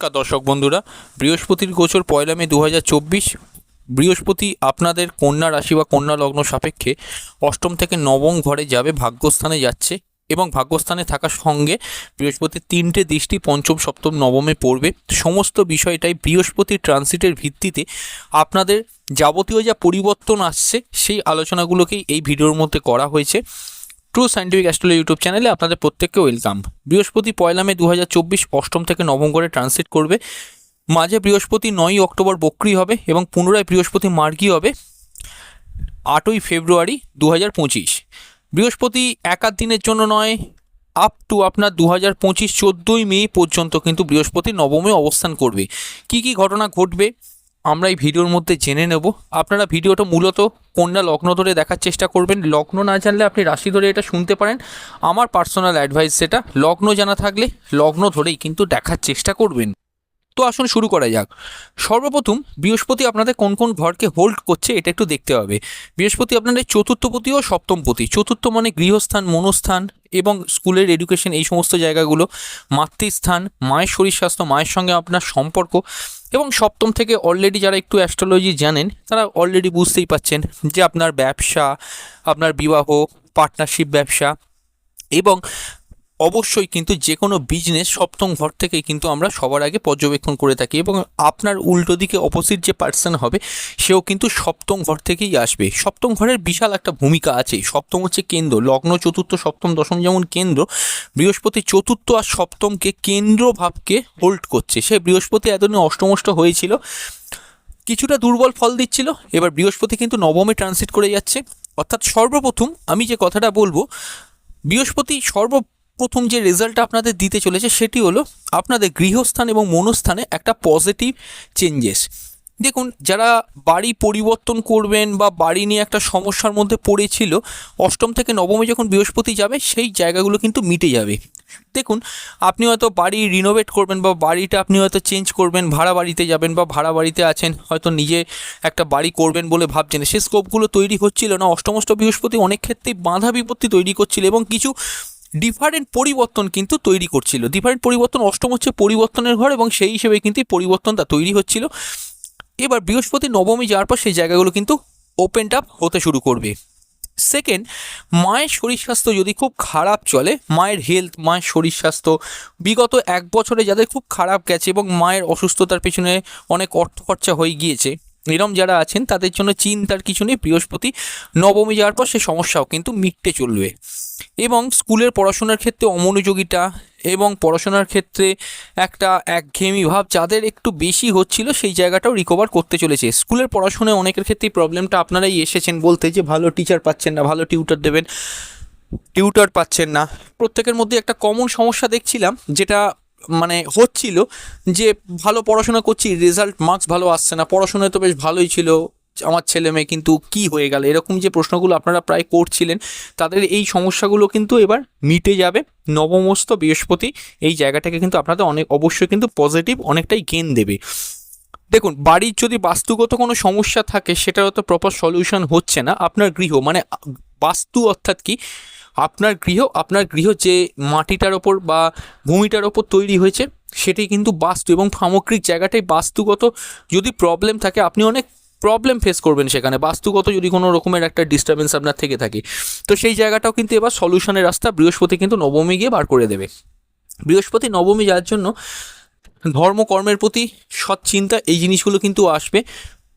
দর্শক বন্ধুরা, বৃহস্পতির গোচর পয়লা মে দু হাজার চব্বিশ। বৃহস্পতি আপনাদের কন্যা রাশি বা কন্যা লগ্ন সাপেক্ষে অষ্টম থেকে নবম ঘরে যাবে, ভাগ্যস্থানে যাচ্ছে এবং ভাগ্যস্থানে থাকার সঙ্গে বৃহস্পতির তিনটে দৃষ্টি পঞ্চম, সপ্তম, নবমে পড়বে। সমস্ত বিষয়টাই বৃহস্পতির ট্রানজিটের ভিত্তিতে আপনাদের যাবতীয় যা পরিবর্তন আসছে, সেই আলোচনাগুলোকেই এই ভিডিওর মধ্যে করা হয়েছে। ট্রু সাইন্টিফিক অ্যাস্ট্রোলজি ইউটিউব চ্যানেলে আপনাদের প্রত্যেককে ওয়েলকাম বৃহস্পতি পয়লা মে দু অষ্টম থেকে নবম ঘরে ট্রান্সিট করবে। মাঝে বৃহস্পতি নয়ই অক্টোবর বক্রি হবে এবং পুনরায় বৃহস্পতি মার্গি হবে আটই ফেব্রুয়ারি দু হাজার পঁচিশ। বৃহস্পতি এক আধ দিনের জন্য নয় আপ টু আপনার দু হাজার পঁচিশ চোদ্দোই মে পর্যন্ত কিন্তু বৃহস্পতি নবমে অবস্থান করবে। কি কি ঘটনা ঘটবে? আমরা এই ভিডিওর মধ্যে জেনে নেব। আপনারা ভিডিওটা মূলত কন্যা লগ্ন ধরে দেখার চেষ্টা করবেন। লগ্ন না জানলে আপনি রাশি ধরে এটা শুনতে পারেন। আমার পার্সোনাল অ্যাডভাইস সেটা, লগ্ন জানা থাকলে লগ্ন ধরেই কিন্তু দেখার চেষ্টা করবেন। তো আসুন শুরু করা যাক। সর্বপ্রথম বৃহস্পতি আপনাদের কোন কোন ঘরকে হোল্ড করছে এটা একটু দেখতে হবে। বৃহস্পতি আপনাদের চতুর্থপতি ও সপ্তমপতি। চতুর্থ মানে গৃহস্থান, মনস্থান এবং স্কুলের এডুকেশন এই সমস্ত জায়গাগুলো। মাতৃস্থান, মায়ের শরীর স্বাস্থ্য, মায়ের সঙ্গে আপনার সম্পর্ক এবং সপ্তম থেকে অলরেডি যারা একটু অ্যাস্ট্রোলজি জানেন, তারা অলরেডি বুঝতেই পাচ্ছেন যে আপনার ব্যবসা, আপনার বিবাহ পার্টনারশিপ ব্যবসা এবং অবশ্যই কিন্তু যে কোনো বিজনেস সপ্তম ঘর থেকেই কিন্তু আমরা সবার আগে পর্যবেক্ষণ করে থাকি এবং আপনার উল্টো দিকে অপোজিট যে পার্সন হবে, সেও কিন্তু সপ্তম ঘর থেকেই আসবে। সপ্তম ঘরের বিশাল একটা ভূমিকা আছে। সপ্তম হচ্ছে কেন্দ্র। লগ্ন চতুর্থ, সপ্তম, দশম যেমন কেন্দ্র, বৃহস্পতি চতুর্থ আর সপ্তমকে কেন্দ্র ভাবকে হোল্ড করছে। সে বৃহস্পতি এতদিন অষ্টমষ্ট হয়েছিল, কিছুটা দুর্বল ফল দিচ্ছিল, এবার বৃহস্পতি কিন্তু নবমে ট্রানজিট করে যাচ্ছে। অর্থাৎ সর্বপ্রথম আমি যে কথাটা বলব, বৃহস্পতি সর্বপ্রথম যে রেজাল্টটা আপনাদের দিতে চলেছে সেটি হলো আপনাদের গৃহস্থান এবং মনস্থানে একটা পজিটিভ চেঞ্জেস দেখুন, যারা বাড়ি পরিবর্তন করবেন বা বাড়ি নিয়ে একটা সমস্যার মধ্যে পড়েছিল, অষ্টম থেকে নবমে যখন বৃহস্পতি যাবে, সেই জায়গাগুলো কিন্তু মিটে যাবে। দেখুন, আপনি হয়তো বাড়ি রিনোভেট করবেন বা বাড়িটা আপনি হয়তো চেঞ্জ করবেন, ভাড়া বাড়িতে যাবেন বা ভাড়া বাড়িতে আছেন, হয়তো নিজে একটা বাড়ি করবেন বলে ভাবছেন। সেই স্কোপগুলো তৈরি হচ্ছিল না অষ্টমষ্ট বৃহস্পতি অনেক ক্ষেত্রেই বাধা বিপত্তি তৈরি করছিল এবং কিছু ডিফারেন্ট পরিবর্তন কিন্তু তৈরি করছিল। ডিফারেন্ট পরিবর্তন অষ্টম হচ্ছে পরিবর্তনের ঘর এবং সেই হিসেবে কিন্তু পরিবর্তনটা তৈরি হচ্ছিল। এবার বৃহস্পতি নবমী যাওয়ার পর সেই জায়গাগুলো কিন্তু ওপেন আপ হতে শুরু করবে। সেকেন্ড মায়ের শরীর স্বাস্থ্য যদি খুব খারাপ চলে, মায়ের হেলথ মায়ের শরীর স্বাস্থ্য, বিগত এক বছরে যাদের খুব খারাপ গেছে এবং মায়ের অসুস্থতার পেছনে অনেক অর্থ খরচা হয়ে গিয়েছে এরম যারা আছেন, তাদের জন্য চিন্তার কিছু নেই। বৃহস্পতি, নবমী যাওয়ার পর সে সমস্যাও কিন্তু মিটতে চলবে। এবং স্কুলের পড়াশোনার ক্ষেত্রে অমনোযোগিতা এবং পড়াশোনার ক্ষেত্রে একটা একঘেয়েমি ভাব যাদের একটু বেশি হচ্ছিল, সেই জায়গাটাও রিকভার করতে চলেছে। স্কুলের পড়াশোনায় অনেকের ক্ষেত্রেই প্রবলেমটা আপনারাই এসেছেন বলতে যে, ভালো টিচার পাচ্ছেন না, ভালো টিউটার দেবেন। টিউটার পাচ্ছেন না। প্রত্যেকের মধ্যে একটা কমন সমস্যা দেখছিলাম, যেটা মানে হচ্ছিল যে ভালো পড়াশোনা করছি রেজাল্ট মার্কস ভালো আসছে না, পড়াশোনায় তো বেশ ভালোই ছিল, আমার ছেলে মেয়ে কিন্তু কি হয়ে গেল, এরকম যে প্রশ্নগুলো আপনারা প্রায় করছিলেন, তাদের এই সমস্যাগুলো কিন্তু এবার মিটে যাবে নবমস্ত বৃহস্পতি, এই জায়গাটাকে কিন্তু আপনাদের অনেক, অবশ্যই কিন্তু পজিটিভ অনেকটাই গেন দেবে। দেখুন, বাড়ির যদি বাস্তুগত কোনো সমস্যা থাকে, সেটারও তো প্রপার সলিউশন হচ্ছে না, আপনার গৃহ মানে বাস্তু অর্থাৎ কি আপনার গৃহ আপনার গৃহ যে মাটিটার ওপর বা ভূমিটার ওপর তৈরি হয়েছে, সেটি কিন্তু বাস্তু এবং সামগ্রিক জায়গাটাই বাস্তুগত। যদি প্রবলেম থাকে, আপনি অনেক প্রবলেম ফেস করবেন সেখানে। বাস্তুগত যদি কোনো রকমের একটা ডিস্টারবেন্স আপনার থেকে থাকে, তো সেই জায়গাটাও কিন্তু এবার সলিউশনের রাস্তা বৃহস্পতি কিন্তু নবমী গিয়ে বার করে দেবে। বৃহস্পতি নবমী যাওয়ার জন্য ধর্ম, কর্মের প্রতি সৎ চিন্তা এই জিনিসগুলো কিন্তু আসবে।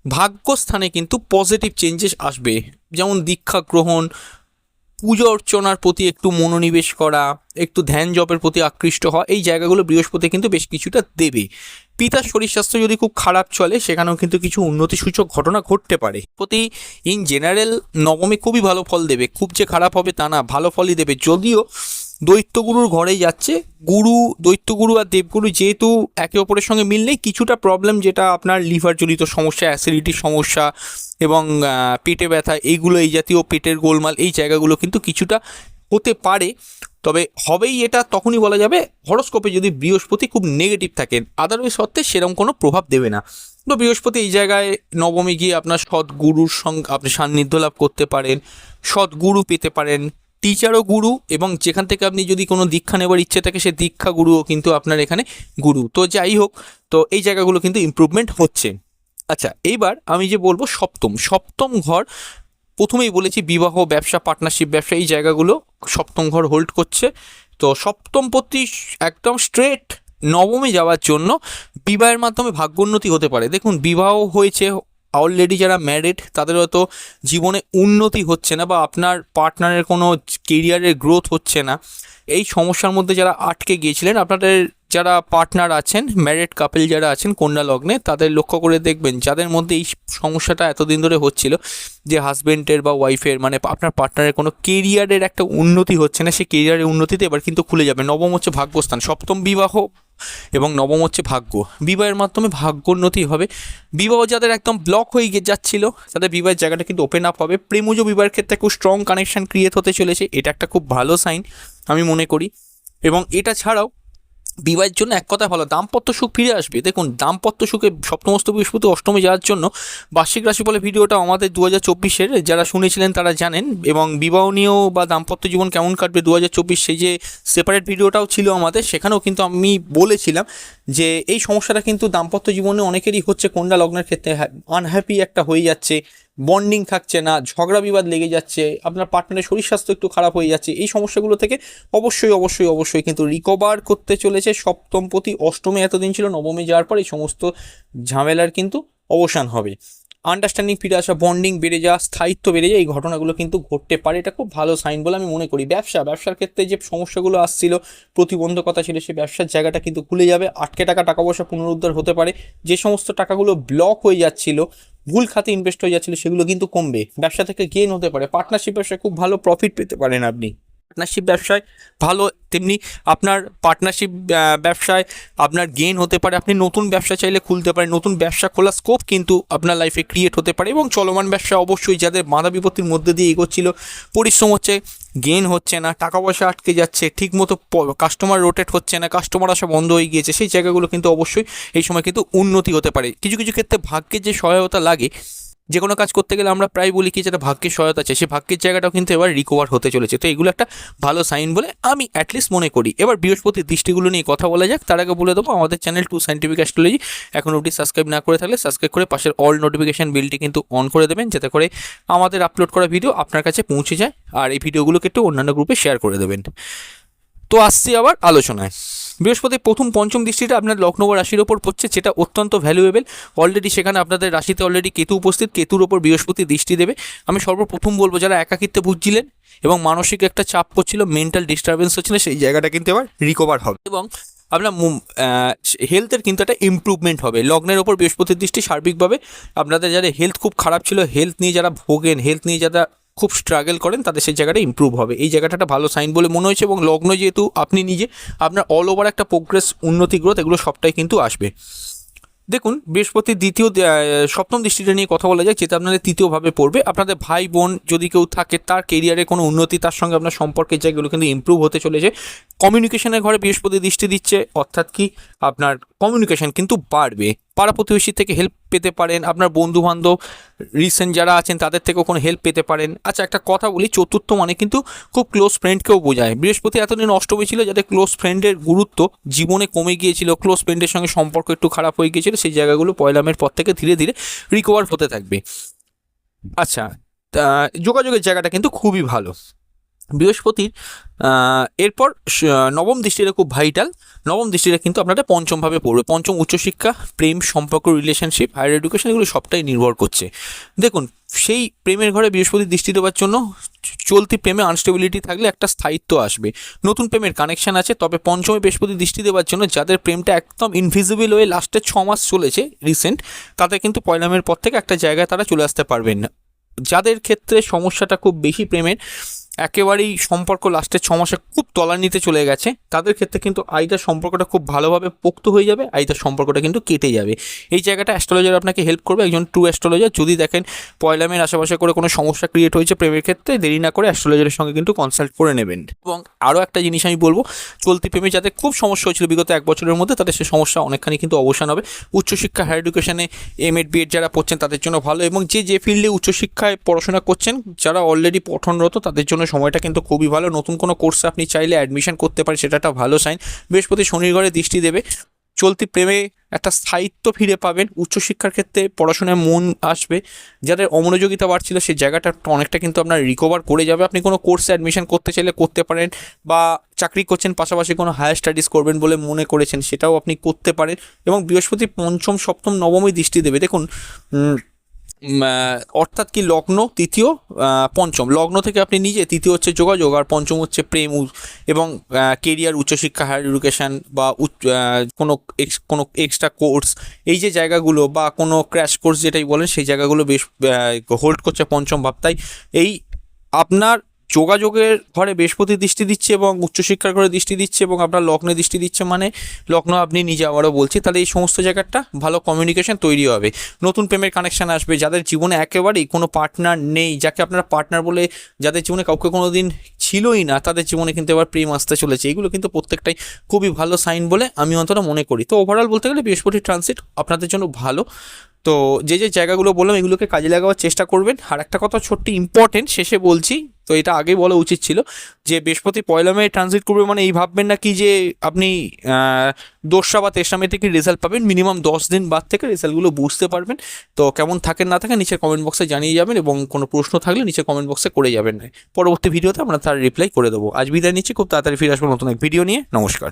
ভাগ্যস্থানে কিন্তু পজিটিভ চেঞ্জেস আসবে। যেমন দীক্ষা গ্রহণ পুজো অর্চনার প্রতি একটু মনোনিবেশ করা, একটু ধ্যান জপের প্রতি আকৃষ্ট হওয়া, এই জায়গাগুলো বৃহস্পতি কিন্তু বেশ কিছুটা দেবে। পিতার শরীর স্বাস্থ্য যদি খুব খারাপ চলে, সেখানেও কিন্তু কিছু উন্নতিসূচক ঘটনা ঘটতে পারে। প্রতি ইন জেনারেল নবমী খুবই ভালো ফল দেবে। খুব যে খারাপ হবে তা না, ভালো ফলই দেবে। যদিও দৈত্যগুরুর ঘরে যাচ্ছে। গুরু, দৈত্যগুরু আর দেবগুরু যেহেতু একে অপরের সঙ্গে মিললেই কিছুটা প্রবলেম যেটা আপনার লিভার জনিত সমস্যা অ্যাসিডিটির সমস্যা এবং পেটে ব্যথা এইগুলো এই জাতীয় পেটের গোলমাল, এই জায়গাগুলো কিন্তু কিছুটা হতে পারে। তবে হবেই এটা, তখনই বলা যাবে হরস্কোপে যদি বৃহস্পতি খুব নেগেটিভ থাকেন আদারওয়াইজ সত্ত্বে সেরকম কোনো প্রভাব দেবে না। তো বৃহস্পতি এই জায়গায় নবমী গিয়ে আপনার সৎ গুরুর সঙ্গে, আপনি সান্নিধ্য লাভ করতে পারেন সৎ গুরু পেতে পারেন টিচারও গুরু এবং যেখান থেকে আপনি যদি কোনো দীক্ষা নেবার ইচ্ছে থাকে, সে দীক্ষা গুরুও কিন্তু আপনার এখানে গুরু তো যাই হোক, তো এই জায়গাগুলো কিন্তু ইমপ্রুভমেন্ট হচ্ছে। আচ্ছা এইবার আমি যে বলব সপ্তম। সপ্তম ঘর, প্রথমেই বলেছি বিবাহ, ব্যবসা পার্টনারশিপ ব্যবসা, এই জায়গাগুলো সপ্তম ঘর হোল্ড করছে। তো সপ্তম প্রতি একদম স্ট্রেট নবমে যাওয়ার জন্য বিবাহের মাধ্যমে ভাগ্যোন্নতি হতে পারে। দেখুন, বিবাহ হয়েছে অলরেডি যারা ম্যারিড তাদের হয়তো জীবনে উন্নতি হচ্ছে না বা আপনার পার্টনারের কোনো কেরিয়ারের গ্রোথ হচ্ছে না। এই সমস্যার মধ্যে যারা আটকে গিয়েছিলেন, আপনাদের যারা পার্টনার আছেন ম্যারিড কাপেল যারা আছেন কন্যা লগ্নে তাদের লক্ষ্য করে দেখবেন, যাদের মধ্যে এই সমস্যাটা এতদিন ধরে হচ্ছিল যে হাজবেন্ডের বা ওয়াইফের মানে আপনার পার্টনারের কোনো কেরিয়ারের একটা উন্নতি হচ্ছে না, সেই কেরিয়ারের উন্নতিতে এবার কিন্তু খুলে যাবে। নবম হচ্ছে ভাগ্যস্থান। সপ্তম বিবাহ এবং নবম হচ্ছে ভাগ্য। বিবাহের মাধ্যমে ভাগ্য উন্নতি হবে। বিবাহ যাদের একদম ব্লক হয়ে গিয়ে যাচ্ছিল, তাদের বিবাহের জায়গাটা কিন্তু ওপেন আপ হবে। প্রেমজ বিবাহের ক্ষেত্রে খুব স্ট্রং কানেকশান ক্রিয়েট হতে চলেছে। এটা একটা খুব ভালো সাইন আমি মনে করি। এবং এটা ছাড়াও বিবাহের জন্য এক কথা ভালো, দাম্পত্য সুখ ফিরে আসবে। দেখুন, দাম্পত্য সুখে সপ্তমস্ত বৃহস্পতি অষ্টমে যাওয়ার জন্য বার্ষিক রাশিফলে ভিডিওটা আমাদের দু হাজার চব্বিশের, যারা শুনেছিলেন তারা জানেন। এবং বিবাহ নিয়েও বা দাম্পত্য জীবন কেমন কাটবে দু হাজার চব্বিশ, সেই যে সেপারেট ভিডিওটাও ছিল আমাদের, সেখানেও কিন্তু আমি বলেছিলাম যে এই সমস্যাটা কিন্তু দাম্পত্য জীবনে অনেকেরই হচ্ছে। কন্যা লগ্নের ক্ষেত্রে আনহ্যাপি একটা হয়ে যাচ্ছে। বন্ডিং থাকছে না, ঝগড়া বিবাদ লেগে যাচ্ছে, আপনার পার্টনারের শরীর স্বাস্থ্য একটু খারাপ হয়ে যাচ্ছে, এই সমস্যাগুলো থেকে অবশ্যই অবশ্যই অবশ্যই কিন্তু রিকভার করতে চলেছে। সপ্তম প্রতি অষ্টমে এতদিন ছিল, নবমে যাওয়ার পর এই সমস্ত ঝামেলার কিন্তু অবসান হবে। আন্ডারস্ট্যান্ডিং ফিরে আসা বন্ডিং বেড়ে যাওয়া, স্থায়িত্ব বেড়ে যায় এই ঘটনাগুলো কিন্তু ঘটতে পারে। এটা খুব ভালো সাইন বলে আমি মনে করি। ব্যবসা, ব্যবসার ক্ষেত্রে যে সমস্যাগুলো আসছিল, প্রতিবন্ধকতা ছিল সেই ব্যবসার জায়গাটা কিন্তু খুলে যাবে, আটকে টাকা টাকা পয়সা পুনরুদ্ধার হতে পারে। যে সমস্ত টাকাগুলো ব্লক হয়ে যাচ্ছিল ভুল খাতে ইনভেস্ট হয়ে যাচ্ছিল, সেগুলো কিন্তু কমবে। ব্যবসা থেকে গেন হতে পারে। পার্টনারশিপ ব্যবসায় খুব ভালো প্রফিট পেতে পারেন আপনি। পার্টনারশিপ ব্যবসায় ভালো, তেমনি আপনার পার্টনারশিপ ব্যবসায় আপনার গেন হতে পারে। আপনি নতুন ব্যবসা চাইলে খুলতে পারেন। নতুন ব্যবসা খোলা স্কোপ কিন্তু আপনার লাইফে ক্রিয়েট হতে পারে এবং চলমান ব্যবসা অবশ্যই যাদের বাধা বিপত্তির মধ্যে দিয়ে এগোচ্ছিল, পরিশ্রম হচ্ছে গেন হচ্ছে না, টাকা পয়সা আটকে যাচ্ছে, ঠিকমতো কাস্টমার রোটেট হচ্ছে না কাস্টমার আসা বন্ধ হয়ে গিয়েছে, সেই জায়গাগুলো কিন্তু অবশ্যই এই সময় কিন্তু উন্নতি হতে পারে। কিছু কিছু ক্ষেত্রে ভাগ্যের যে সহায়তা লাগে যে কোনো কাজ করতে গেলে আমরা প্রায় বলি কি, যেটা ভাগ্যের সহায়তা আছে সেই ভাগ্যের জায়গাটাও কিন্তু এবার রিকভার হতে চলেছে। তো এগুলো একটা ভালো সাইন বলে আমি অ্যাটলিস্ট মনে করি। এবার বৃহস্পতির দৃষ্টিগুলো নিয়ে কথা বলা যাক, তার আগে বলে দেবো, আমাদের চ্যানেল টু সাইন্টিফিক অ্যাস্ট্রোলজি এখন অবধি সাবস্ক্রাইব না করে থাকলে সাবস্ক্রাইব করে পাশের অল নোটিফিকেশন বিলটি কিন্তু অন করে দেবেন, যাতে করে আমাদের আপলোড করা ভিডিও আপনার কাছে পৌঁছে যায়, আর এই ভিডিওগুলোকে একটু অন্যান্য গ্রুপে শেয়ার করে দেবেন। তো আসছি আবার আলোচনায়। বৃহস্পতি প্রথম পঞ্চম দৃষ্টিটা আপনার লগ্ন রাশির ওপর পড়ছে যেটা অত্যন্ত ভ্যালুয়েবল অলরেডি সেখানে আপনাদের রাশিতে অলরেডি কেতু উপস্থিত, কেতুর ওপর বৃহস্পতি দৃষ্টি দেবে। আমি সর্বপ্রথম বলব, যারা একাকিত্বে ভুগছিলেন এবং মানসিক একটা চাপ করছিল মেন্টাল ডিস্টারবেন্স হচ্ছিল, সেই জায়গাটা কিন্তু এবার রিকভার হবে। এবং আপনার হেলথের কিন্তু একটা ইম্প্রুভমেন্ট হবে। লগ্নের ওপর বৃহস্পতির দৃষ্টি সার্বিকভাবে। আপনাদের যারা হেলথ খুব খারাপ ছিল হেলথ নিয়ে যারা ভোগেন হেলথ নিয়ে যারা খুব স্ট্রাগল করেন, তাদের সেই জায়গাটা ইম্প্রুভ হবে। এই জায়গাটা একটা ভালো সাইন বলে মনে হয়েছে এবং লগ্ন যেহেতু আপনি নিজে, আপনার অল ওভার একটা প্রোগ্রেস উন্নতি গ্রোথ এগুলো সবটাই কিন্তু আসবে। দেখুন বৃহস্পতির দ্বিতীয় সপ্তম দৃষ্টিটা নিয়ে কথা বলা যায় যেটা আপনাদের তৃতীয়ভাবে পড়বে। আপনাদের ভাই, বোন যদি কেউ থাকে, তার কেরিয়ারে কোনো উন্নতি, তার সঙ্গে আপনার সম্পর্কের জায়গাগুলো কিন্তু ইম্প্রুভ হতে চলেছে। কমিউনিকেশনের ঘরে বৃহস্পতি দৃষ্টি দিচ্ছে, অর্থাৎ কি? আপনার কমিউনিকেশন কিন্তু বাড়বে। পাড়া প্রতিবেশী থেকে হেল্প পেতে পারেন, আপনার বন্ধু বান্ধব রিসেন্ট যারা আছেন তাদের থেকেও কোনো হেল্প পেতে পারেন। আচ্ছা একটা কথা বলি, চতুর্থ মানে কিন্তু খুব ক্লোজ ফ্রেন্ডকেও বোঝায়। বৃহস্পতি এতদিন অষ্টমী ছিল যাতে ক্লোজ ফ্রেন্ডের গুরুত্ব জীবনে কমে গিয়েছিল ক্লোজ ফ্রেন্ডের সঙ্গে সম্পর্ক একটু খারাপ হয়ে গিয়েছিল, সেই জায়গাগুলো পয়লামের পর থেকে ধীরে ধীরে রিকভার হতে থাকবে। আচ্ছা যোগাযোগের জায়গাটা কিন্তু খুবই ভালো। বৃহস্পতির এরপর নবম দৃষ্টিটা খুব ভাইটাল নবম দৃষ্টিটা কিন্তু আপনাদের পঞ্চমভাবে পড়বে। পঞ্চম উচ্চশিক্ষা, প্রেম, সম্পর্ক রিলেশনশিপ হায়ার এডুকেশন এগুলো সবটাই নির্ভর করছে। দেখুন, সেই প্রেমের ঘরে বৃহস্পতি দৃষ্টি দেওয়ার জন্য চলতি প্রেমে আনস্টেবিলিটি থাকলে একটা স্থায়িত্ব আসবে। নতুন প্রেমের কানেকশান আছে, তবে পঞ্চমে বৃহস্পতি দৃষ্টি দেওয়ার জন্য যাদের প্রেমটা একদম ইনভিজিবল হয়ে লাস্টে ছ মাস চলেছে রিসেন্ট তাদের কিন্তু পয়লামের পর থেকে একটা জায়গায় তারা চলে আসতে পারবেন না। যাদের ক্ষেত্রে সমস্যাটা খুব বেশি প্রেমের একেবারেই সম্পর্ক লাস্টের ছ মাসে খুব তলানিতে চলে গেছে। তাদের ক্ষেত্রে কিন্তু আইদার সম্পর্কটা খুব ভালোভাবে পোক্ত হয়ে যাবে, আইদার সম্পর্কটা কিন্তু কেটে যাবে। এই জায়গাটা অ্যাস্ট্রোলজার আপনাকে হেল্প করবে, একজন ট্রু অ্যাস্ট্রোলজার যদি দেখেন পয়লা পয়লামের আশেপাশে করে কোনো সমস্যা ক্রিয়েট হয়েছে প্রেমের ক্ষেত্রে, দেরি না করে অ্যাস্ট্রোলজারের সঙ্গে কিন্তু কনসাল্ট করে নেবেন। এবং আরও একটা জিনিস আমি বলব, চলতি প্রেমে যাদের খুব সমস্যা হয়েছিল বিগত এক বছরের মধ্যে, তাদের সে সমস্যা অনেকখানি কিন্তু অবসান হবে। উচ্চশিক্ষা হায়ার এডুকেশনে এম এড বিএড যারা পড়ছেন তাদের জন্য ভালো। এবং যে যে ফিল্ডে উচ্চশিক্ষায় পড়াশোনা করছেন, যারা অলরেডি পঠনরত, তাদের জন্য সময়টা কিন্তু খুবই ভালো। নতুন কোনো কোর্সে আপনি চাইলে অ্যাডমিশন করতে পারেন, সেটা একটা ভালো সাইন বৃহস্পতি শনির ঘরে দৃষ্টি দেবে। চলতি প্রেমে একটা স্থায়িত্ব ফিরে পাবেন। উচ্চশিক্ষার ক্ষেত্রে পড়াশোনায় মন আসবে। যাদের অমনোযোগিতা বাড়ছিল, সেই জায়গাটা অনেকটা কিন্তু আপনার রিকভার করে যাবে। আপনি কোনো কোর্সে অ্যাডমিশন করতে চাইলে করতে পারেন বা চাকরি করছেন, পাশাপাশি কোনো হায়ার স্টাডিজ করবেন বলে মনে করেছেন, সেটাও আপনি করতে পারেন। এবং বৃহস্পতি পঞ্চম, সপ্তম, নবমী দৃষ্টি দেবে। দেখুন অর্থাৎ কি লগ্ন, তৃতীয় পঞ্চম। লগ্ন থেকে আপনি নিজে, তৃতীয় হচ্ছে যোগাযোগ আর পঞ্চম হচ্ছে প্রেম এবং কেরিয়ার উচ্চশিক্ষা হায়ার এডুকেশান বা কোনো এক্স কোনো এক্সট্রা কোর্স এই যে জায়গাগুলো বা কোনো ক্র্যাশ কোর্স যেটাই বলেন, সেই জায়গাগুলো বেশ হোল্ড করছে পঞ্চম ভাব। তাই এই আপনার যোগাযোগের ঘরে বৃহস্পতি দৃষ্টি দিচ্ছে এবং উচ্চশিক্ষার ঘরে দৃষ্টি দিচ্ছে এবং আপনার লগ্নে দৃষ্টি দিচ্ছে মানে লগ্ন আপনি নিজে আবারও বলছি, তাহলে এই সমস্ত জায়গাটা ভালো কমিউনিকেশন তৈরি হবে। নতুন প্রেমের কানেকশান আসবে, যাদের জীবনে একেবারেই কোনো পার্টনার নেই, যাকে আপনারা পার্টনার বলে যাদের জীবনে কাউকে কোনো দিন ছিলই না, তাদের জীবনে কিন্তু এবার প্রেম আসতে চলেছে। এগুলো কিন্তু প্রত্যেকটাই খুবই ভালো সাইন বলে আমি অন্তত মনে করি। তো ওভারঅল বলতে গেলে বৃহস্পতি ট্রানজিট আপনাদের জন্য ভালো। তো যে যে জায়গাগুলো বললাম, এগুলোকে কাজে লাগাবার চেষ্টা করবেন। আর একটা কথা ছোট্ট ইম্পর্টেন্ট শেষে বলছি, তো এটা আগেই বলা উচিত ছিল যে বৃহস্পতি পয়লা মে ট্রানজিট করবে মানে এই ভাববেন না কি যে আপনি দোসরা বা তেসরা মে থেকে রেজাল্ট পাবেন মিনিমাম দশ দিন বাদ থেকে রেজাল্টগুলো বুঝতে পারবেন। তো কেমন থাকেন না থাকেন নিচে কমেন্ট বক্সে জানিয়ে যাবেন এবং কোনো প্রশ্ন থাকলে নিচে কমেন্ট বক্সে করে যাবেন। পরবর্তী ভিডিওতে আমরা তার রিপ্লাই করে দেবো। আজ বিদায় নিচ্ছি, খুব তাড়াতাড়ি ফিরে আসব নতুন এক ভিডিও নিয়ে। নমস্কার।